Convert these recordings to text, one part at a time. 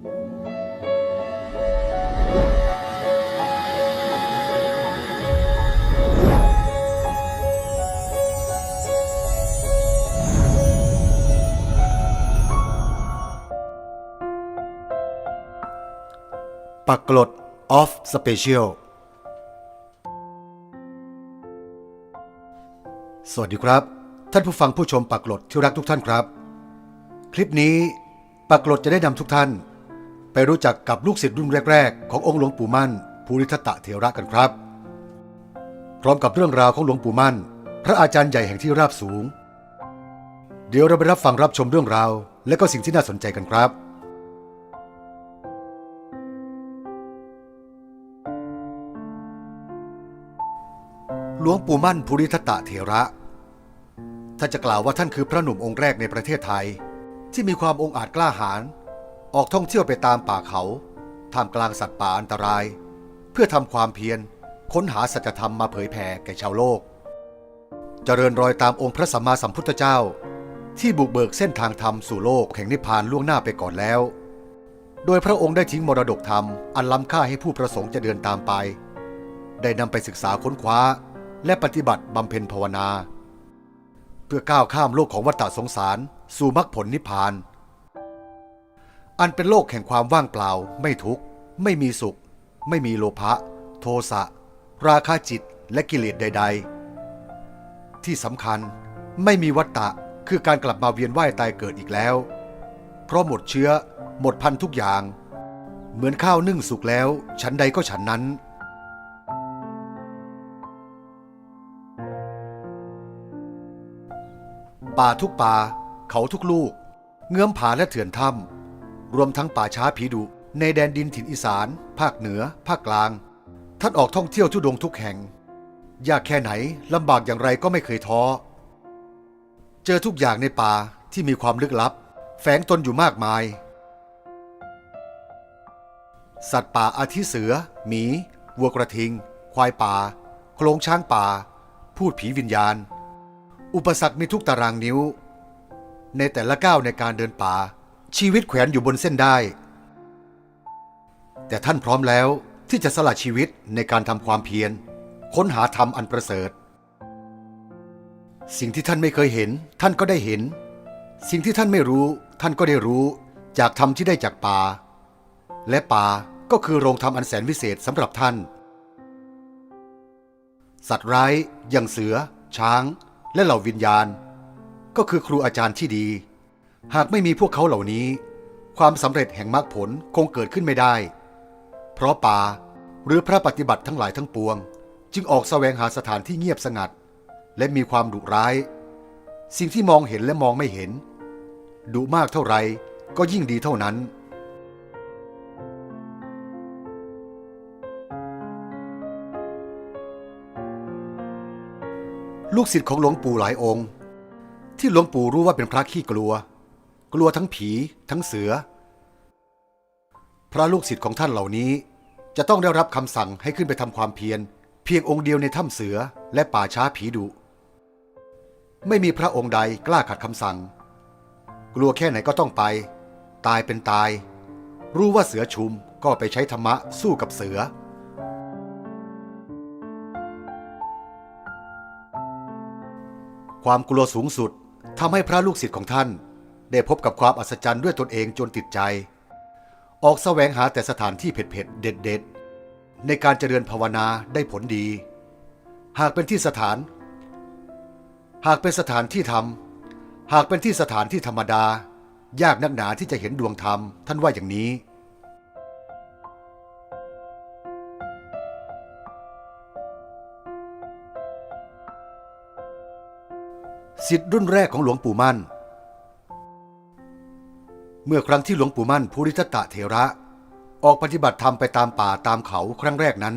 ปักกลด of Special สวัสดีครับ ท่านผู้ฟังผู้ชมปักกลดที่รักทุกท่านครับ คลิปนี้ปักกลดจะได้นำทุกท่าน ไปรู้จักกับลูกศิษย์รุ่นแรก ๆ ขององค์หลวงปู่มั่น ภูริทัตตะเถระกันครับ พร้อมกับเรื่องราวของหลวงปู่มั่น พระอาจารย์ใหญ่แห่งที่ราบสูง เดี๋ยวเราไปรับฟังรับชมเรื่องราว และก็สิ่งที่น่าสนใจกันครับหลวงปู่มั่นภูริทัตตะเถระ ถ้าจะกล่าวว่าท่านคือพระหนุ่มองค์แรกในประเทศไทย ที่มีความองอาจกล้าหาญ ออกท่องเที่ยวไปตามป่าเขาท่ามกลางสัตว์ป่าอันตราย เพื่อทำความเพียรค้นหาสัจธรรมมาเผยแผ่แก่ชาวโลก เจริญรอยตามองค์พระสัมมาสัมพุทธเจ้า ที่บุกเบิกเส้นทางธรรมสู่โลกแห่งนิพพานล่วงหน้าไปก่อนแล้ว โดยพระองค์ได้ทิ้งมรดกธรรมอันล้ำค่าให้ผู้ประสงค์จะเดินตามไป ได้นำไปศึกษาค้นคว้า และปฏิบัติบำเพ็ญภาวนา เพื่อก้าวข้ามโลกของวัฏฏสงสาร สู่มรรคผลนิพพาน อันเป็นโลกแห่งความว่างเปล่า ไม่ทุกข์ ไม่มีสุข ไม่มีโลภะ โทสะ ราคะจิตและกิเลสใด ๆ ที่สำคัญไม่มีวัฏฏะคือการกลับมาเวียนว่ายตายเกิดอีกแล้ว เพราะหมดเชื้อ หมดพันทุกอย่าง เหมือนข้าวนึ่งสุกแล้ว ฉันใดก็ฉันนั้น ป่าทุกป่า เขาทุกลูก เงื้อมผาและเถื่อนถ้ำ รวมทั้งป่าช้าผีดุในแดนดินถิ่นอีสาน ภาคเหนือ ภาคกลาง ท่านออกท่องเที่ยวทุดงทุกแห่ง ยากแค่ไหนลำบากอย่างไรก็ไม่เคยท้อ เจอทุกอย่างในป่าที่มีความลึกลับ แฝงตนอยู่มากมาย สัตว์ป่าอาทิเสือ หมี วัวกระทิง ควายป่า โคลงช้างป่า พูดผีวิญญาณ อุปสรรคมีทุกตารางนิ้ว ในแต่ละก้าวในการเดินป่า ชีวิตแขวนอยู่บนเส้นได้ แต่ท่านพร้อมแล้วที่จะสละชีวิตในการทำความเพียร ค้นหาธรรมอันประเสริฐ สิ่งที่ท่านไม่เคยเห็น ท่านก็ได้เห็น สิ่งที่ท่านไม่รู้ ท่านก็ได้รู้ จากธรรมที่ได้จากป่า และป่าก็คือโรงธรรมอันแสนวิเศษสำหรับท่าน สัตว์ร้ายอย่างเสือ ช้าง และเหล่าวิญญาณ ก็คือครูอาจารย์ที่ดี หากไม่มีพวกเขาเหล่านี้ ความสำเร็จแห่งมรรคผลคงเกิดขึ้นไม่ได้ เพราะป่าหรือพระปฏิบัติทั้งหลายทั้งปวง จึงออกแสวงหาสถานที่เงียบสงัด และมีความดุร้าย สิ่งที่มองเห็นและมองไม่เห็น ดุมากเท่าไรก็ยิ่งดีเท่านั้นลูกศิษย์ของหลวงปู่หลายองค์ ที่หลวงปู่รู้ว่าเป็นพระขี้กลัว กลัวทั้งผีทั้งเสือ พระลูกศิษย์ของท่านเหล่านี้ จะต้องได้รับคำสั่งให้ขึ้นไปทำความเพียร เพียงองค์เดียวในถ้ำเสือและป่าช้าผีดุ ไม่มีพระองค์ใดกล้าขัดคำสั่ง กลัวแค่ไหนก็ต้องไป ตายเป็นตาย รู้ว่าเสือชุมก็ไปใช้ธรรมะสู้กับเสือความกลัวสูงสุดทำให้พระลูกศิษย์ของท่าน ได้พบกับความอัศจรรย์ด้วยตนเองจนติดใจ ออกแสวงหาแต่สถานที่เผ็ดๆ เด็ดๆ ในการเจริญภาวนาได้ผลดี หากเป็นที่สถาน หากเป็นสถานที่ธรรม หากเป็นที่สถานที่ธรรมดา ยากนักหนาที่จะเห็นดวงธรรม ท่านว่าอย่างนี้สิทธิ์รุ่นแรกของหลวงปู่มั่น เมื่อครั้งที่หลวงปู่มั่นภูริทัตตะเถระ ออกปฏิบัติธรรมไปตามป่าตามเขาครั้งแรกนั้น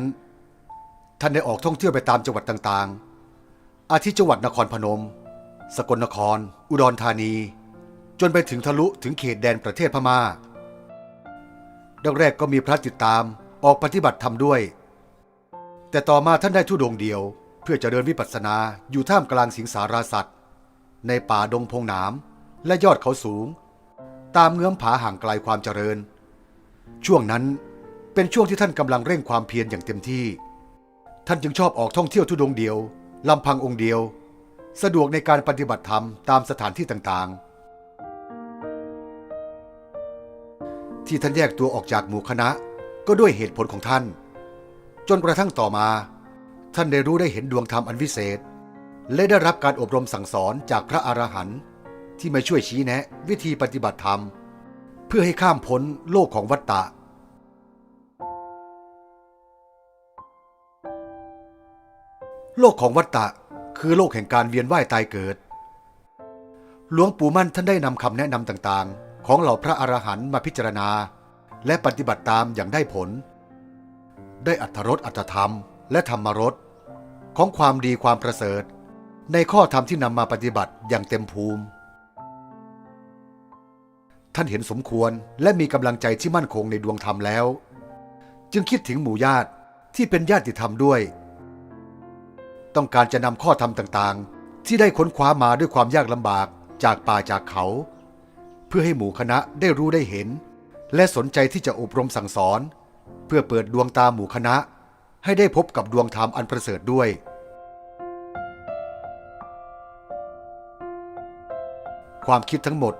ท่านได้ออกท่องเที่ยวไปตามจังหวัดต่างๆ อาทิจังหวัดนครพนม สกลนคร อุดรธานี จนไปถึงทะลุถึงเขตแดนประเทศพมา่าแรกๆก็มีพระติดตามออกปฏิบัติธรรมด้วย แต่ต่อมาท่านได้ทุดงเดียว เพื่อจะเจริญวิปัสสนาอยู่ท่ามกลางสิงสาราสัตว์ ในป่าดงพงหนามและยอดเขาสูง ตามเงื้อมผาห่างไกลความเจริญ ช่วงนั้นเป็นช่วงที่ท่านกำลังเร่งความเพียรอย่างเต็มที่ ท่านจึงชอบออกท่องเที่ยวทุดงเดียวลำพังองค์เดียว สะดวกในการปฏิบัติธรรมตามสถานที่ต่างๆ ที่ท่านแยกตัวออกจากหมู่คณะก็ด้วยเหตุผลของท่าน จนกระทั่งต่อมา ท่านได้รู้ได้เห็นดวงธรรมอันวิเศษ และได้รับการอบรมสั่งสอนจากพระอรหันต์ ที่มาช่วยชี้แนะ วิธีปฏิบัติธรรม เพื่อให้ข้ามพ้นโลกของวัฏฏะโลกของวัฏฏะคือโลกแห่งการเวียนว่ายตายเกิด หลวงปู่มั่นท่านได้นำคำแนะนำต่างๆ ของเหล่าพระอรหันต์มาพิจารณา และปฏิบัติตามอย่างได้ผล ได้อัตรสอัตธรรม และธรรมรสของความดีความประเสริฐ ในข้อธรรมที่นำมาปฏิบัติอย่างเต็มภูมิ ท่านเห็นสมควรและมีกำลังใจที่มั่นคงในดวงธรรมแล้ว จึงคิดถึงหมู่ญาติที่เป็นญาติธรรมด้วย ต้องการจะนำข้อธรรมต่างๆ ที่ได้ค้นคว้ามาด้วยความยากลำบากจากป่าจากเขา เพื่อให้หมู่คณะได้รู้ได้เห็น และสนใจที่จะอบรมสั่งสอน เพื่อเปิดดวงตาหมู่คณะ ให้ได้พบกับดวงธรรมอันประเสริฐด้วยความคิดทั้งหมด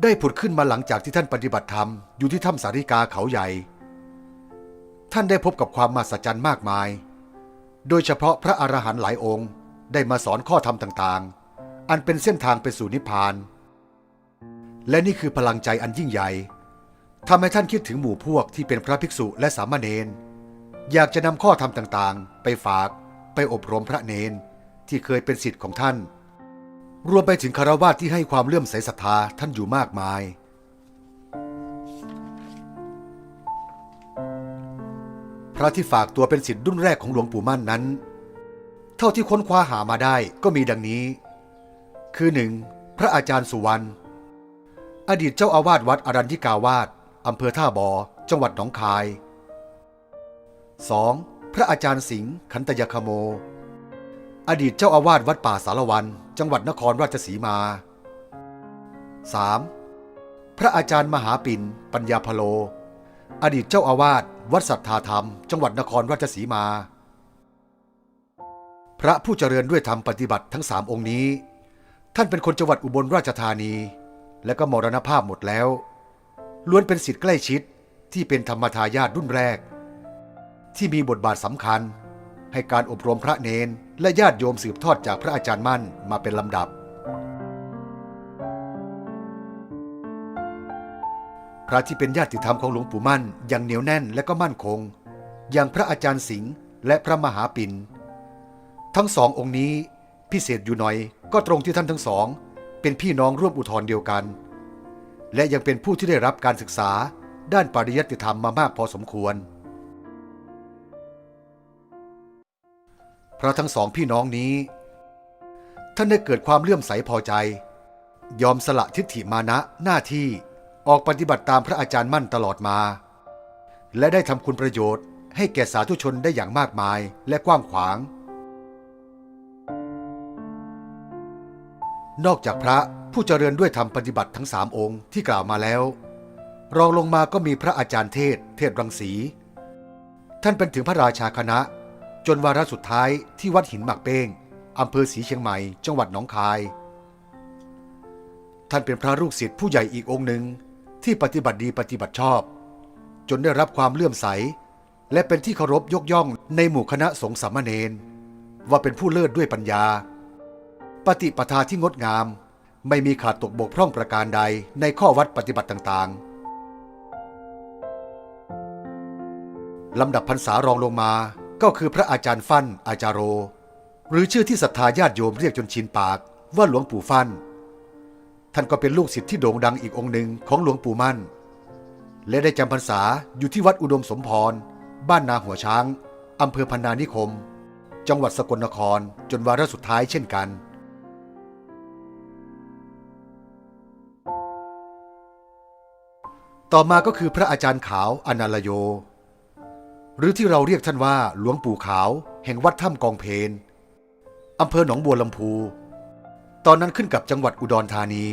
ได้ผุดขึ้นมาหลังจากที่ท่านปฏิบัติธรรมอยู่ที่ถ้ำสาริกาเขาใหญ่ ท่านได้พบกับความมหัศจรรย์มากมาย โดยเฉพาะพระอรหันต์หลายองค์ได้มาสอนข้อธรรมต่างๆ อันเป็นเส้นทางไปสู่นิพพาน และนี่คือพลังใจอันยิ่งใหญ่ทำให้ท่านคิดถึงหมู่พวกที่เป็นพระภิกษุและสามเณร อยากจะนำข้อธรรมต่างๆ ไปฝากไปอบรมพระเนนที่เคยเป็นสิทธิ์ของท่าน รวมไปถึงคารวะที่ให้ความเลื่อมใสศรัทธาท่านอยู่มากมาย พระที่ฝากตัวเป็นสิทธิ์รุ่นแรกของหลวงปู่มั่นนั้น เท่าที่ค้นคว้าหามาได้ก็มีดังนี้ คือหนึ่งพระอาจารย์สุวรรณ อดีตเจ้าอาวาสวัดอรัญญิกาวาสอำเภอท่าบอ จังหวัดหนองคาย 2. พระอาจารย์สิงห์ขันตยคโม อดีตเจ้าอาวาสวัดป่าสารวัน จังหวัดนครราชสีมา 3. พระอาจารย์มหาปิ่นปัญญาพโล อดีตเจ้าอาวาสวัดสัทธาธรรม จังหวัดนครราชสีมา พระผู้เจริญด้วยธรรมปฏิบัติทั้งสามองค์นี้ ท่านเป็นคนจังหวัดอุบลราชธานี และก็มรณภาพหมดแล้ว ล้วนเป็นสิทธิ์ใกล้ชิดที่เป็นธรรมทายาทรุ่นแรก ที่มีบทบาทสำคัญให้การอบรมพระเนนและญาติโยมสืบทอดจากพระอาจารย์มั่นมาเป็นลำดับ พระที่เป็นญาติธรรมของหลวงปู่มั่นอย่างเหนียวแน่นและก็มั่นคง อย่างพระอาจารย์สิงห์และพระมหาปินทั้งสององค์นี้พิเศษอยู่หน่อยก็ตรงที่ท่านทั้งสอง เป็นพี่น้องร่วมอุทธร์เดียวกัน และยังเป็นผู้ที่ได้รับการศึกษาด้านปริยัติธรรมมามากพอสมควร พราะทั้งสองพี่น้องนี้ ท่านได้เกิดความเลื่อมใสพอใจ ยอมสละทิฏฐิมานะหน้าที่ออกปฏิบัติตามพระอาจารย์มั่นตลอดมา และได้ทำคุณประโยชน์ ให้แก่สาธุชนได้อย่างมากมายและกว้างขวาง นอกจากพระผู้เจริญด้วยธรรมปฏิบัติทั้งสามองค์ที่กล่าวมาแล้ว รองลงมาก็มีพระอาจารย์เทศ เทศรังสี ท่านเป็นถึงพระราชาคณะ จนวาระสุดท้ายที่วัดหินหมักเป้งอำเภอศรีเชียงใหม่ จังหวัดหนองคาย ท่านเป็นพระลูกศิษย์ผู้ใหญ่อีกองค์หนึ่งที่ปฏิบัติดีปฏิบัติชอบ จนได้รับความเลื่อมใส และเป็นที่เคารพยกย่องในหมู่คณะสงฆ์สามเณรว่าเป็นผู้เลิศด้วยปัญญา ปฏิปทาที่งดงาม ไม่มีขาดตกบกพร่องประการใดในข้อวัดปฏิบัติต่างๆลำดับพรรษารองลงมา ก็คือพระอาจารย์ฟั่นอาจารโร หรือชื่อที่ศรัทธาญาติโยมเรียกจนชินปากว่าหลวงปู่ฟั่นท่านก็เป็นลูกศิษย์ที่โด่งดังอีกองค์หนึ่งของหลวงปู่มั่น และได้จำพรรษาอยู่ที่วัดอุดมสมพร บ้านนาหัวช้างอำเภอพันนานิคม จังหวัดสกลนครจนวาระสุดท้ายเช่นกัน ต่อมาก็คือพระอาจารย์ขาวอนาลโย หรือที่เราเรียกท่านว่าหลวงปู่ขาว แห่งวัดถ้ำกองเพนอำเภอหนองบัวลำพู ตอนนั้นขึ้นกับจังหวัดอุดรธานี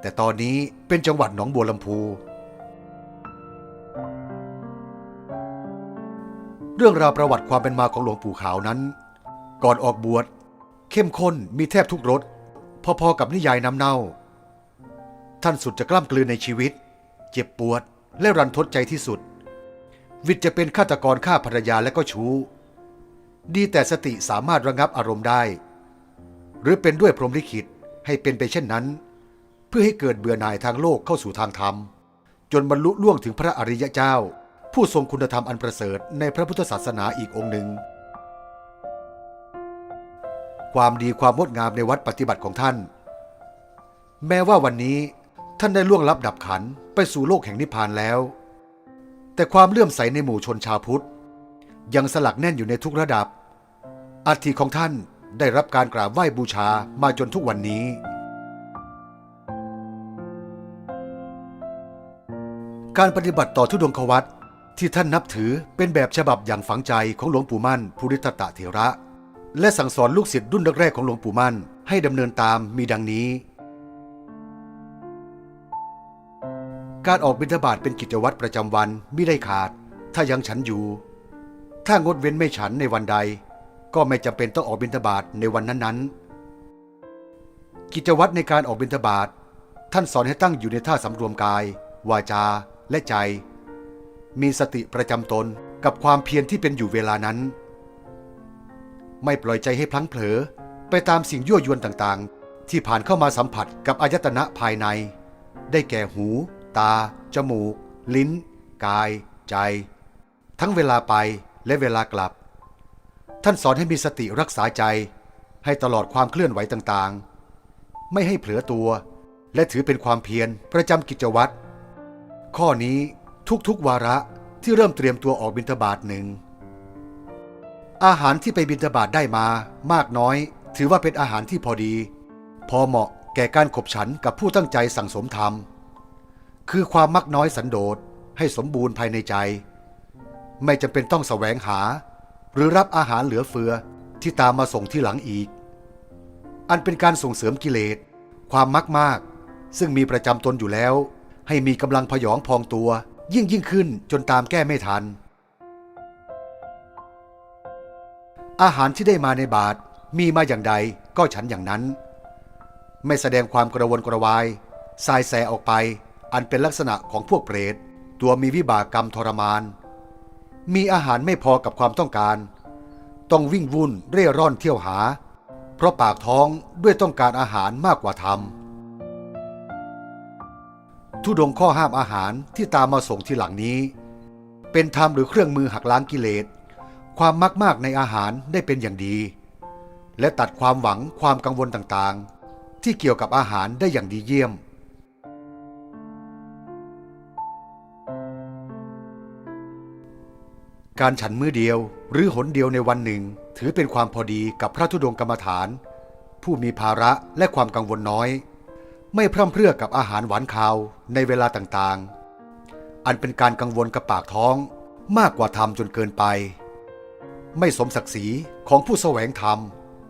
แต่ตอนนี้เป็นจังหวัดหนองบัวลำพู เรื่องราวประวัติความเป็นมาของหลวงปู่ขาวนั้น ก่อนออกบวชเข้มข้นมีแทบทุกรสพอๆกับนิยายน้ำเน่า ท่านสุดจะกล้ำกลืนในชีวิต เจ็บปวดและรันทดใจที่สุด วิทย์จะเป็นฆาตกรฆ่าภรรยาและก็ชู้ ดีแต่สติสามารถระงับอารมณ์ได้ หรือเป็นด้วยพรหมลิขิตให้เป็นไปเช่นนั้น เพื่อให้เกิดเบื่อหน่ายทางโลกเข้าสู่ทางธรรม จนบรรลุล่วงถึงพระอริยเจ้า ผู้ทรงคุณธรรมอันประเสริฐในพระพุทธศาสนาอีกองค์หนึ่ง ความดีความงดงามในวัดปฏิบัติของท่าน แม้ว่าวันนี้ท่านได้ล่วงลับดับขันไปสู่โลกแห่งนิพพานแล้ว แต่ความเลื่อมใสในหมู่ชนชาวพุทธ ยังสลักแน่นอยู่ในทุกระดับอัฐิของท่านได้รับการกราบไหว้บูชามาจนทุกวันนี้ การปฏิบัติต่อทุดงควัตที่ท่านนับถือเป็นแบบฉบับอย่างฝังใจของหลวงปู่มั่นภูริตตะเถระ และสั่งสอนลูกศิษย์รุ่นแรกๆของหลวงปู่มั่นให้ดำเนินตามมีดังนี้ การออกบิณฑบาตเป็นกิจวัตรประจำวันมิได้ขาด ถ้ายังฉันอยู่ ถ้างดเว้นไม่ฉันในวันใด ก็ไม่จำเป็นต้องออกบิณฑบาตในวันนั้นๆ กิจวัตรในการออกบิณฑบาตท่านสอนให้ตั้งอยู่ในท่าสำรวมกาย วาจาและใจ มีสติประจำตนกับความเพียรที่เป็นอยู่เวลานั้น ไม่ปล่อยใจให้พลั้งเผลอไปตามสิ่งยั่วยวนต่างๆ ที่ผ่านเข้ามาสัมผัสกับอายตนะภายใน ได้แก่หู ตา จมูก ลิ้น กาย ใจ ทั้งเวลาไปและเวลากลับ ท่านสอนให้มีสติรักษาใจ ให้ตลอดความเคลื่อนไหวต่างๆ ไม่ให้เผลอตัว และถือเป็นความเพียรประจำกิจวัตร ข้อนี้ทุกๆวาระที่เริ่มเตรียมตัวออกบิณฑบาตหนึ่งอาหารที่ไปบิณฑบาตได้มามากน้อย ถือว่าเป็นอาหารที่พอดี พอเหมาะแก่การขบฉันกับผู้ตั้งใจสั่งสมธรรม คือความมักน้อยสันโดษให้สมบูรณ์ภายในใจ ไม่จำเป็นต้องแสวงหา หรือรับอาหารเหลือเฟือที่ตามมาส่งที่หลังอีก อันเป็นการส่งเสริมกิเลส ความมักมาก ซึ่งมีประจำตนอยู่แล้ว ให้มีกำลังพยองพองตัว ยิ่งยิ่งขึ้นจนตามแก้ไม่ทัน อาหารที่ได้มาในบาทมีมาอย่างใดก็ฉันอย่างนั้น ไม่แสดงความกระวนกระวายสายแสออกไป อันเป็นลักษณะของพวกเปรต ตัวมีวิบากกรรมทรมาน มีอาหารไม่พอกับความต้องการ ต้องวิ่งวุ่นเร่ร่อนเที่ยวหา เพราะปากท้องด้วยต้องการอาหารมากกว่าธรรมทุดงข้อห้ามอาหารที่ตามมาส่งที่หลังนี้ เป็นธรรมหรือเครื่องมือหักล้างกิเลส ความมักมากในอาหารได้เป็นอย่างดี และตัดความหวังความกังวลต่างๆ ที่เกี่ยวกับอาหารได้อย่างดีเยี่ยม การฉันมื้อเดียวหรือหนเดียวในวันหนึ่ง ถือเป็นความพอดีกับพระธุดงกรรมฐาน ผู้มีภาระและความกังวลน้อย ไม่พร่ำเพรื่อกับอาหารหวานคาวในเวลาต่างๆ อันเป็นการกังวลกับปากท้องมากกว่าธรรมจนเกินไป ไม่สมศักดิ์ศรีของผู้แสวงธรรม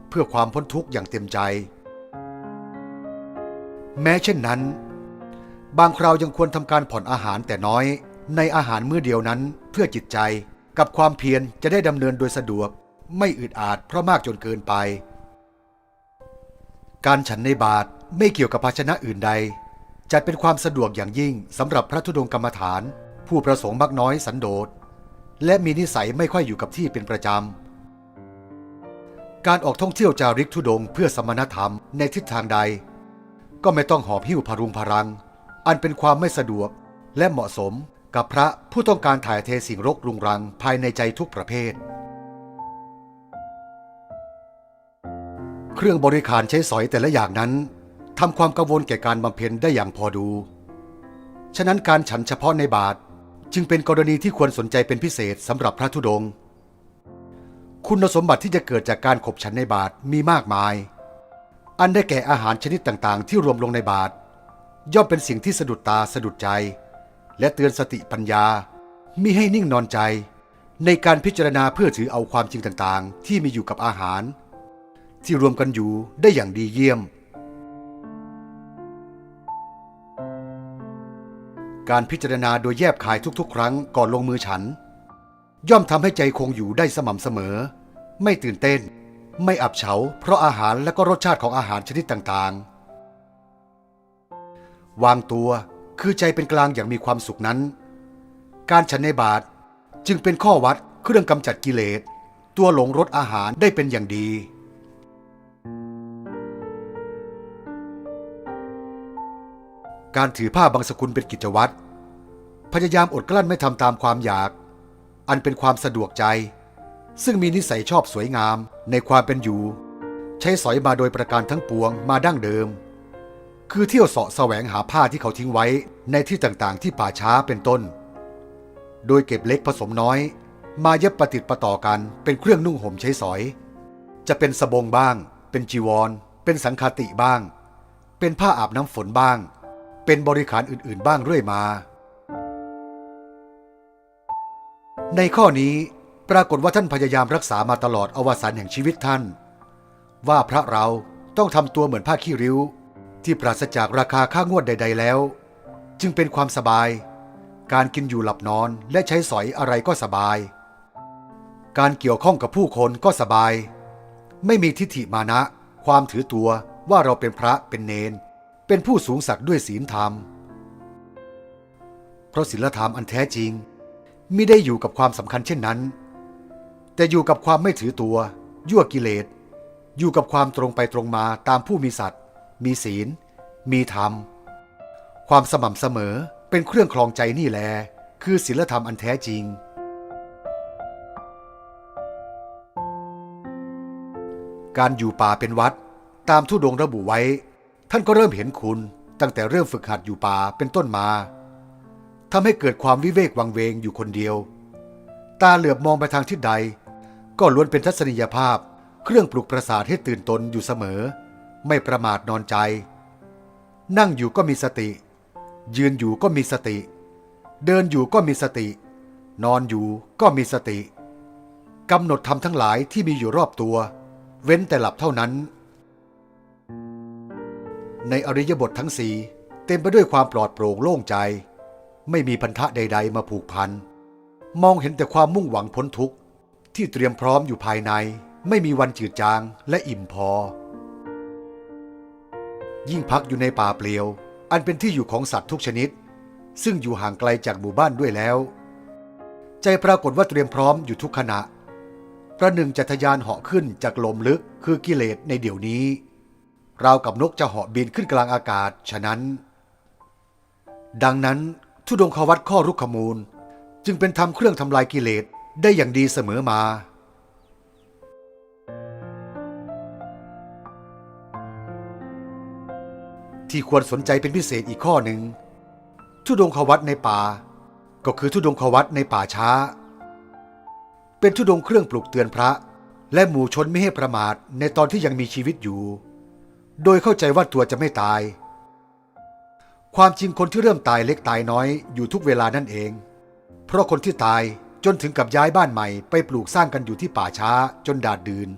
เพื่อความพ้นทุกข์อย่างเต็มใจ แม้เช่นนั้น บางคราวยังควรทำการผ่อนอาหารแต่น้อย ในอาหารมื้อเดียวนั้นเพื่อจิตใจ กับความเพียรจะได้ดำเนินโดยสะดวก ไม่อึดอัดเพราะมากจนเกินไป การฉันในบาทไม่เกี่ยวกับภาชนะอื่นใด จัดเป็นความสะดวกอย่างยิ่งสำหรับพระธุดงกรรมฐาน ผู้ประสงค์มักน้อยสันโดษและมีนิสัยไม่ค่อยอยู่กับที่เป็นประจำ การออกท่องเที่ยวจาริกธุดงเพื่อสมณธรรมในทิศทางใด ก็ไม่ต้องหอบหิ้วพรุงพรัง อันเป็นความไม่สะดวกและเหมาะสม กับพระผู้ต้องการถ่ายเทสิ่งรกรุงรังภายในใจทุกประเภท เครื่องบริการใช้สอยแต่ละอย่างนั้นทำความกังวลแก่การบำเพ็ญได้อย่างพอดู ฉะนั้นการฉันเฉพาะในบาทจึงเป็นกรณีที่ควรสนใจเป็นพิเศษสำหรับพระธุดงค์คุณสมบัติที่จะเกิดจากการขบฉันในบาทมีมากมาย อันได้แก่อาหารชนิดต่างๆ ที่รวมลงในบาทย่อมเป็นสิ่งที่สะดุดตาสะดุดใจ และเตือนสติปัญญามิให้นิ่งนอนใจ ในการพิจารณาเพื่อถือเอาความจริงต่างๆ ที่มีอยู่กับอาหาร ที่รวมกันอยู่ได้อย่างดีเยี่ยม การพิจารณาโดยแยบคายทุกๆ ครั้งก่อนลงมือฉัน ย่อมทำให้ใจคงอยู่ได้สม่ำเสมอ ไม่ตื่นเต้น ไม่อับเฉา เพราะอาหารและก็รสชาติของอาหารชนิดต่างๆ วางตัว คือใจเป็นกลางอย่างมีความสุขนั้น การฉันในบาทจึงเป็นข้อวัดเครื่องกำจัดกิเลส ตัวหลงรสอาหารได้เป็นอย่างดี การถือผ้าบางสกุลเป็นกิจวัตรพยายามอดกลั้นไม่ทำตามความอยาก อันเป็นความสะดวกใจ ซึ่งมีนิสัยชอบสวยงามในความเป็นอยู่ ใช้สอยมาโดยประการทั้งปวงมาดั้งเดิม คือเที่ยวเสาะแสวงหาผ้าที่เขาทิ้งไว้ในที่ต่างๆ ที่ป่าช้าเป็นต้น โดยเก็บเล็กผสมน้อย มาเย็บประติดประต่อกันเป็นเครื่องนุ่งห่มใช้สอย จะเป็นสบงบ้าง เป็นจีวร เป็นสังคาติบ้าง เป็นผ้าอาบน้ำฝนบ้าง เป็นบริขารอื่นๆ บ้างเรื่อยมา ในข้อนี้ปรากฏว่าท่านพยายามรักษามาตลอดอวสานแห่งชีวิตท่าน ว่าพระเราต้องทำตัวเหมือนผ้าขี้ริ้ว ที่ปราศจากราคาค่างวดใด ๆ แล้ว จึงเป็นความสบาย การกินอยู่หลับนอนและใช้สอยอะไรก็สบาย การเกี่ยวข้องกับผู้คนก็สบาย ไม่มีทิฏฐิมานะ ความถือตัวว่าเราเป็นพระเป็นเนน เป็นผู้สูงศักดิ์ด้วยศีลธรรม เพราะศีลธรรมอันแท้จริงมิได้อยู่กับความสำคัญเช่นนั้น แต่อยู่กับความไม่ถือตัว ยั่วกิเลสอยู่กับความตรงไปตรงมาตามผู้มีสัตว์ มีศีล มีธรรม ความสม่ำเสมอเป็นเครื่องคลองใจนี่แล คือศีลธรรมอันแท้จริง การอยู่ป่าเป็นวัด ตามทุดงระบุไว้ ท่านก็เริ่มเห็นคุณตั้งแต่เริ่มฝึกหัดอยู่ป่าเป็นต้นมาทำให้เกิดความวิเวกวังเวงอยู่คนเดียว ตาเหลือบมองไปทางทิศใด ก็ล้วนเป็นทัศนียภาพ เครื่องปลุกประสาทให้ตื่นตนอยู่เสมอ ไม่ประมาทนอนใจ นั่งอยู่ก็มีสติ ยืนอยู่ก็มีสติ เดินอยู่ก็มีสติ นอนอยู่ก็มีสติกำหนดทำทั้งหลายที่มีอยู่รอบตัว เว้นแต่หลับเท่านั้น ในอริยบททั้งสี่เต็มไปด้วยความปลอดโปร่งโล่งใจ ไม่มีพันธะใด ๆ มาผูกพัน มองเห็นแต่ความมุ่งหวังพ้นทุกข์ ที่เตรียมพร้อมอยู่ภายใน ไม่มีวันจืดจางและอิ่มพอ ยิ่งพักอยู่ในป่าเปลี่ยว อันเป็นที่อยู่ของสัตว์ทุกชนิด ซึ่งอยู่ห่างไกลจากหมู่บ้านด้วยแล้ว ใจปรากฏว่าเตรียมพร้อมอยู่ทุกขณะ ประหนึ่งจะทยานเหาะขึ้นจากลมลึกคือกิเลสในเดี๋ยวนี้ ราวกับนกจะเหาะบินขึ้นกลางอากาศฉะนั้น ดังนั้นทุดงควัตข้อรุกขมูล จึงเป็นธรรมเครื่องทำลายกิเลสได้อย่างดีเสมอมา ที่ควรสนใจเป็นพิเศษอีกข้อหนึ่งทุดงควัตในป่า ก็คือทุดงควัตในป่าช้า เป็นทุดงเครื่องปลุกเตือนพระ และหมู่ชนไม่ให้ประมาทในตอนที่ยังมีชีวิตอยู่ โดยเข้าใจว่าตัวจะไม่ตาย ความจริงคนที่เริ่มตายเล็กตายน้อยอยู่ทุกเวลานั่นเอง เพราะคนที่ตายจนถึงกับย้ายบ้านใหม่ไปปลูกสร้างกันอยู่ที่ป่าช้าจนดาดดืน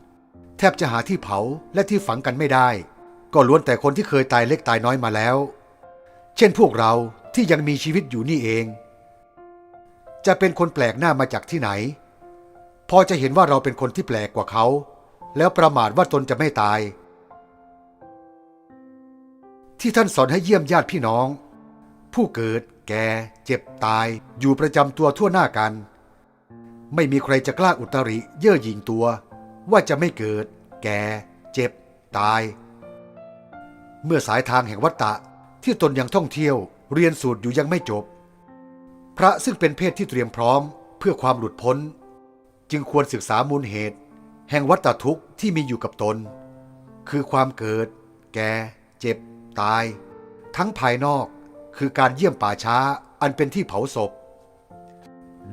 แทบจะหาที่เผาและที่ฝังกันไม่ได้ ก็ล้วนแต่คนที่เคยตายเล็กตายน้อยมาแล้ว เช่นพวกเราที่ยังมีชีวิตอยู่นี่เอง จะเป็นคนแปลกหน้ามาจากที่ไหน พอจะเห็นว่าเราเป็นคนที่แปลกกว่าเขา แล้วประมาทว่าตนจะไม่ตาย ที่ท่านสอนให้เยี่ยมญาติพี่น้อง ผู้เกิด แก่ เจ็บตาย อยู่ประจำตัวทั่วหน้ากัน ไม่มีใครจะกล้าอุตริเย่อหยิ่งตัว ว่าจะไม่เกิด แก่ เจ็บ ตาย เมื่อสายทางแห่งวัฏฏะที่ตนยังท่องเที่ยวเรียนสูตรอยู่ยังไม่จบ พระซึ่งเป็นเพศที่เตรียมพร้อมเพื่อความหลุดพ้น จึงควรศึกษามูลเหตุ แห่งวัฏทุกข์ที่มีอยู่กับตน คือความเกิด แก่ เจ็บ ตาย ทั้งภายนอกคือการเยี่ยมป่าช้าอันเป็นที่เผาศพ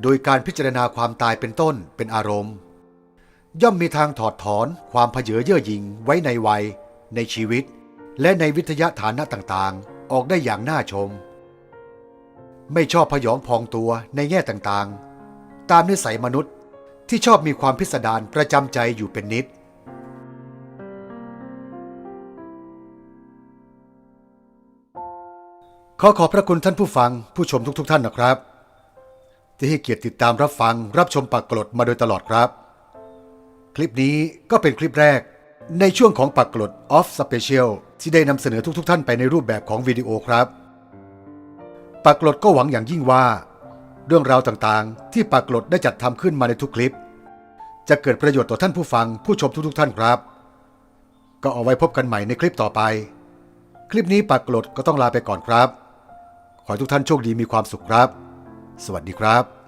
โดยการพิจารณาความตายเป็นต้นเป็นอารมณ์ ย่อมมีทางถอดถอนความเพเยอเย่อหยิ่งไว้ในวัยในชีวิต และในวิทยาฐานะต่างๆ ออกได้อย่างน่าชม ไม่ชอบพยองพองตัวในแง่ต่างๆ ตามนิสัยมนุษย์ที่ชอบมีความพิสดารประจำใจอยู่เป็นนิด ขอขอบพระคุณท่านผู้ฟังผู้ชมทุกๆทท่านนะครับ ที่ให้เกียรติติดตามรับฟังรับชมปากกรดมาโดยตลอดครับ คลิปนี้ก็เป็นคลิปแรก ในช่วงของปากกรด Off Special ที่ได้นำเสนอทุกๆท่านไปในรูปแบบของวิดีโอครับปากกรดก็หวังอย่างยิ่งว่า เรื่องราวต่างๆ ที่ปากกรดได้จัดทำขึ้นมาในทุกคลิป จะเกิดประโยชน์ต่อท่านผู้ฟังผู้ชมทุกๆท่านครับ ก็เอาไว้พบกันใหม่ในคลิปต่อไป คลิปนี้ปากกรดก็ต้องลาไปก่อนครับ ขอให้ทุกท่านโชคดีมีความสุขครับ สวัสดีครับ